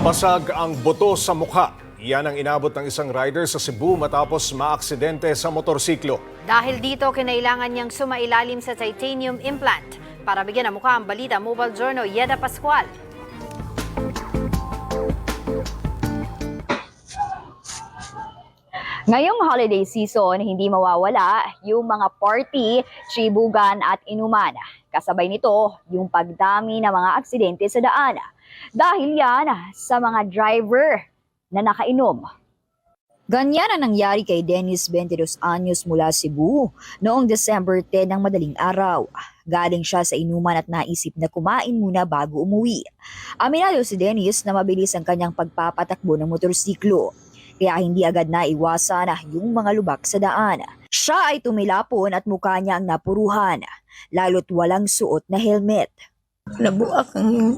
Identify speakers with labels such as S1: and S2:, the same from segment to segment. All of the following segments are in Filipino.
S1: Basag ang buto sa mukha. Yan ang inabot ng isang rider sa Cebu matapos maaksidente sa motorsiklo.
S2: Dahil dito, kinailangan niyang sumailalim sa titanium implant. Para bigyan ng mukha ang balita, Mobile Journal, Yeda Pascual.
S3: Ngayong holiday season, hindi mawawala yung mga party, chibugan at inuman. Kasabay nito, yung pagdami ng mga aksidente sa daan. Dahil yan sa mga driver na nakainom. Ganyan ang nangyari kay Dennis 22 anyos mula Cebu noong December 10 ng madaling araw. Galing siya sa inuman at naisip na kumain muna bago umuwi. Aminado si Dennis na mabilis ang kanyang pagpapatakbo ng motorsiklo kaya hindi agad naiwasan yung mga lubak sa daan. Siya ay tumilapon at mukha niya ang napuruhan, lalo't walang suot na helmet.
S4: nabuak ang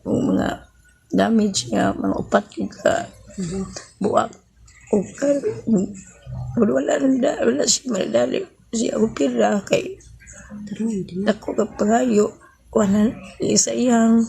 S4: ang mga damage niya mga upat ka buak o wala nanda wala si madali si ako pira kay ako ka pangayo wala isa iyang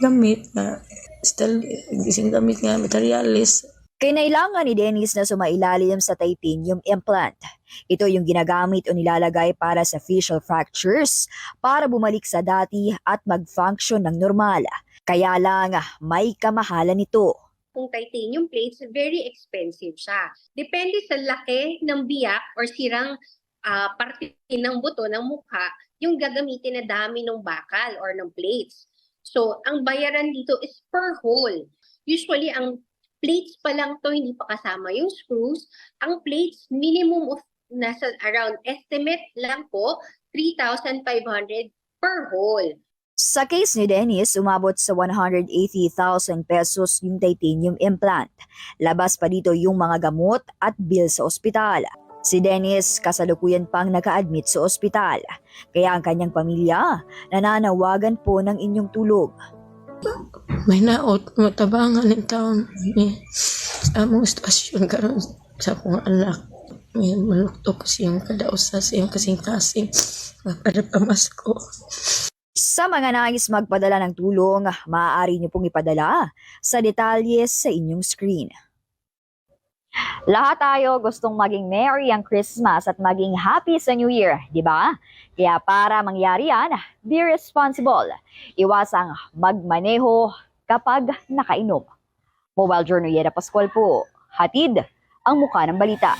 S4: gamit na still gising gamit nga materialis
S3: Kinailangan ni Dennis na sumailalim sa titanium implant. Ito yung ginagamit o nilalagay para sa facial fractures para bumalik sa dati at mag-function ng normal. Kaya lang may kamahalan nito.
S5: kung titanium plates, very expensive siya. Depende sa laki ng biyak or sirang ah, parte ng buto ng mukha, yung gagamitin na dami ng bakal or ng plates. So, ang bayaran dito is per hole. Usually, ang plates pa lang to, hindi pa kasama yung screws. Ang plates, minimum of nasa around estimate lang po, 3,500 per hole.
S3: Sa case ni Dennis, umabot sa 180,000 pesos yung titanium implant. Labas pa dito yung mga gamot at bill sa ospital. Si Dennis kasalukuyan pang naka-admit sa ospital. Kaya ang kanyang pamilya nananawagan po ng inyong tulog.
S4: may naot matabangan ng taon ni sa among sitwasyon karon sa akong anak may malukto ko siyang kadausa siyang kasing-kasing para pamasko
S3: Sa mga nais magpadala ng tulong, maaari niyo pong ipadala sa detalye sa inyong screen. Lahat tayo gustong maging merry ang Christmas at maging happy sa New Year, di ba? Kaya para mangyari yan, be responsible. Iwasang magmaneho kapag nakainom. Mobile Journal Yeda Pascual po, hatid ang mukha ng balita.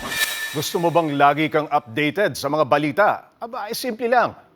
S1: Gusto mo bang lagi kang updated sa mga balita? Aba, ay simple lang.